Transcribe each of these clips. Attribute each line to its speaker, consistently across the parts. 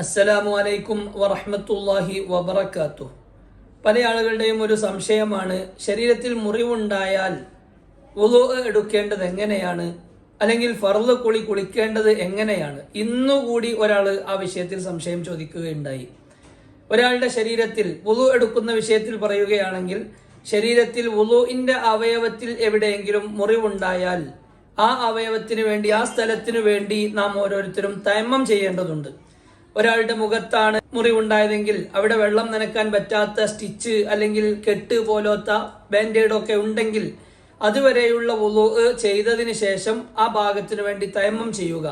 Speaker 1: അസ്സലാമു അലൈക്കും വറഹ്മത്തുള്ളാഹി വബറകാതുഹു. പല ആളുകളുടെയും ഒരു സംശയമാണ് ശരീരത്തിൽ മുറിവുണ്ടായാൽ വുളു എടുക്കേണ്ടത് എങ്ങനെയാണ്? അല്ലെങ്കിൽ ഫർദ് കുളി കുളിക്കേണ്ടത് എങ്ങനെയാണ്? ഇന്നുകൂടി ഒരാൾ ആ വിഷയത്തിൽ സംശയം ചോദിക്കുകയുണ്ടായി. ഒരാളുടെ ശരീരത്തിൽ വുളു എടുക്കുന്ന വിഷയത്തിൽ പറയുകയാണെങ്കിൽ ശരീരത്തിൽ വുളുവിന്റെ അവയവത്തിൽ എവിടെയെങ്കിലും മുറിവുണ്ടായാൽ ആ അവയവത്തിന് വേണ്ടി ആ സ്ഥലത്തിനു വേണ്ടി നാം ഓരോരുത്തരും തയമ്മം ചെയ്യേണ്ടതുണ്ട്. ഒരാളുടെ മുഖത്താണ് മുറിവുണ്ടായതെങ്കിൽ അവിടെ വെള്ളം നനക്കാൻ പറ്റാത്ത സ്റ്റിച്ച് അല്ലെങ്കിൽ കെട്ട് പോലത്തെ ബാൻഡേഡ് ഒക്കെ ഉണ്ടെങ്കിൽ അതുവരെയുള്ള വുളു ചെയ്തതിന് ശേഷം ആ ഭാഗത്തിന് വേണ്ടി തയമം ചെയ്യുക.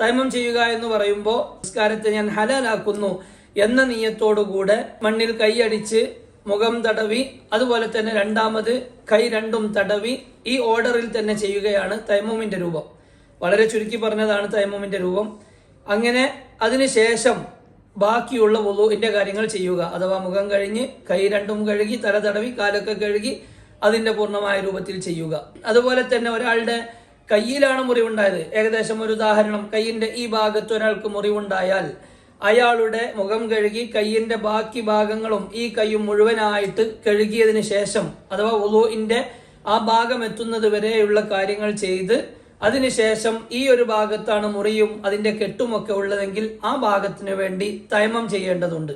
Speaker 1: തയമം ചെയ്യുക എന്ന് പറയുമ്പോൾ നിസ്കാരത്തെ ഞാൻ ഹലാലാക്കുന്നു എന്ന നീയത്തോടുകൂടെ മണ്ണിൽ കൈയടിച്ച് മുഖം തടവി അതുപോലെ തന്നെ രണ്ടാമത് കൈ രണ്ടും തടവി ഈ ഓർഡറിൽ തന്നെ ചെയ്യുകയാണ് തൈമൂമിന്റെ രൂപം. വളരെ ചുരുക്കി പറഞ്ഞതാണ് തൈമൂമിന്റെ രൂപം. അങ്ങനെ അതിനുശേഷം ബാക്കിയുള്ള വുളുവിന്റെ കാര്യങ്ങൾ ചെയ്യുക. അഥവാ മുഖം കഴിഞ്ഞ് കൈ രണ്ടും കഴുകി തല തടവി കാലൊക്കെ കഴുകി അതിന്റെ പൂർണമായ രൂപത്തിൽ ചെയ്യുക. അതുപോലെ തന്നെ ഒരാളുടെ കയ്യിലാണ് മുറിവുണ്ടായത്. ഏകദേശം ഒരു ഉദാഹരണം കൈയിന്റെ ഈ ഭാഗത്ത് ഒരാൾക്ക് മുറിവുണ്ടായാൽ അയാളുടെ മുഖം കഴുകി കയ്യിന്റെ ബാക്കി ഭാഗങ്ങളും ഈ കൈയും മുഴുവനായിട്ട് കഴുകിയതിന് ശേഷം അഥവാ ഉളുവിന്റെ ആ ഭാഗം എത്തുന്നത് വരെയുള്ള കാര്യങ്ങൾ ചെയ്ത് അതിനുശേഷം ഈ ഒരു ഭാഗത്താണ് മുറിയും അതിന്റെ കെട്ടുമൊക്കെ ഉള്ളതെങ്കിൽ ആ ഭാഗത്തിന് വേണ്ടി തയമം ചെയ്യേണ്ടതുണ്ട്.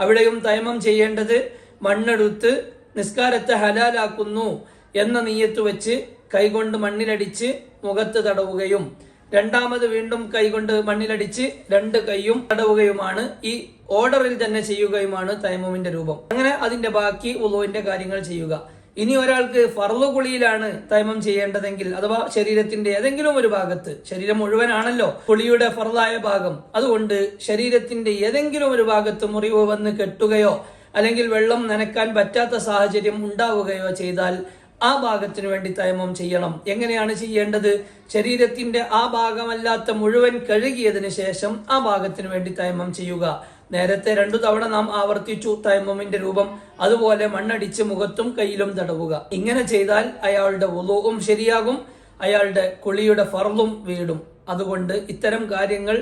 Speaker 1: അവിടെയും തയമം ചെയ്യേണ്ടത് മണ്ണെടുത്ത് നിസ്കാരത്തെ ഹലാലാക്കുന്നു എന്ന നീയത്ത് വെച്ച് കൈകൊണ്ട് മണ്ണിലടിച്ച് മുഖത്ത് തടവുകയും രണ്ടാമത് വീണ്ടും കൈകൊണ്ട് മണ്ണിലടിച്ച് രണ്ട് കൈയും തടവുകയുമാണ്. ഈ ഓർഡറിൽ തന്നെ ചെയ്യുകയുമാണ് തൈമുമിന്റെ രൂപം. അങ്ങനെ അതിന്റെ ബാക്കി ഉളുവിന്റെ കാര്യങ്ങൾ ചെയ്യുക. ഇനി ഒരാൾക്ക് ഫർവ് കുളിയിലാണ് തൈമം ചെയ്യേണ്ടതെങ്കിൽ അഥവാ ശരീരത്തിന്റെ ഏതെങ്കിലും ഒരു ഭാഗത്ത് ശരീരം മുഴുവനാണല്ലോ കുളിയുടെ ഫർളായ ഭാഗം അതുകൊണ്ട് ശരീരത്തിന്റെ ഏതെങ്കിലും ഒരു ഭാഗത്ത് മുറിവ് വന്ന് കെട്ടുകയോ അല്ലെങ്കിൽ വെള്ളം നനക്കാൻ പറ്റാത്ത സാഹചര്യം ഉണ്ടാവുകയോ ചെയ്താൽ ആ ഭാഗത്തിന് വേണ്ടി തയമം ചെയ്യണം. എങ്ങനെയാണ് ചെയ്യേണ്ടത്? ശരീരത്തിന്റെ ആ ഭാഗമല്ലാത്ത മുഴുവൻ കഴുകിയതിനു ശേഷം ആ ഭാഗത്തിന് വേണ്ടി തയമം ചെയ്യുക. നേരത്തെ രണ്ടു തവണ നാം ആവർത്തിച്ചു തൈമമിന്റെ രൂപം. അതുപോലെ മണ്ണടിച്ച് മുഖത്തും കയ്യിലും തടവുക. ഇങ്ങനെ ചെയ്താൽ അയാളുടെ ഉലവും ശരിയാകും അയാളുടെ കുളിയുടെ ഫർളും വീടും. അതുകൊണ്ട് ഇത്തരം കാര്യങ്ങൾ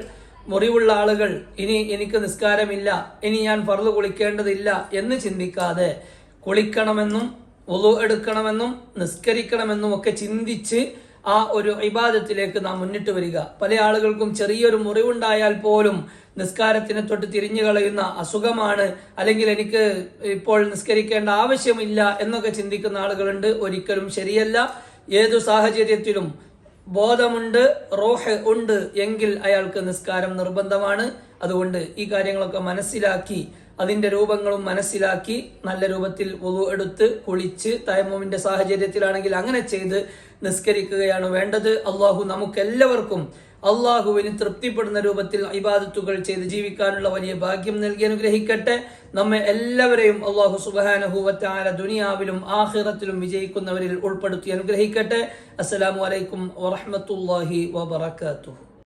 Speaker 1: മുറിവുള്ള ആളുകൾ ഇനി എനിക്ക് നിസ്കാരമില്ല ഇനി ഞാൻ ഫർൾ കുളിക്കേണ്ടതില്ല എന്ന് ചിന്തിക്കാതെ കുളിക്കണമെന്നും ഉളു എടുക്കണമെന്നും നിസ്കരിക്കണമെന്നും ഒക്കെ ചിന്തിച്ച് ആ ഒരു ഇബാദത്തിലേക്ക് നാം മുന്നിട്ട് വരിക. പല ആളുകൾക്കും ചെറിയൊരു മുറിവുണ്ടായാൽ പോലും നിസ്കാരത്തിനെ തൊട്ട് തിരിഞ്ഞു കളയുന്ന അസുഖമാണ്. അല്ലെങ്കിൽ എനിക്ക് ഇപ്പോൾ നിസ്കരിക്കേണ്ട ആവശ്യമില്ല എന്നൊക്കെ ചിന്തിക്കുന്ന ആളുകളുണ്ട്. ഒരിക്കലും ശരിയല്ല. ഏതു സാഹചര്യത്തിലും ബോധമുണ്ട് റോഹ് ഉണ്ട് എങ്കിൽ അയാൾക്ക് നിസ്കാരം നിർബന്ധമാണ്. അതുകൊണ്ട് ഈ കാര്യങ്ങളൊക്കെ മനസ്സിലാക്കി അതിന്റെ രൂപങ്ങളും മനസ്സിലാക്കി നല്ല രൂപത്തിൽ ഒതു എടുത്ത് കുളിച്ച് തയമോമിന്റെ സാഹചര്യത്തിലാണെങ്കിൽ അങ്ങനെ ചെയ്ത് നിസ്കരിക്കുകയാണ് വേണ്ടത്. അള്ളാഹു നമുക്കെല്ലാവർക്കും അള്ളാഹുവിന് തൃപ്തിപ്പെടുന്ന രൂപത്തിൽ ഇബാദത്തുകൾ ചെയ്ത് ജീവിക്കാനുള്ള വലിയ ഭാഗ്യം നൽകി അനുഗ്രഹിക്കട്ടെ. നമ്മെ എല്ലാവരെയും അള്ളാഹു സുബാനഹുവറ്റാല ദുനിയാവിലും ആഹിറത്തിലും വിജയിക്കുന്നവരിൽ ഉൾപ്പെടുത്തി അനുഗ്രഹിക്കട്ടെ. അസ്സലാമു അലൈക്കും വറഹമത്തല്ലാഹി വബർക്കാത്തു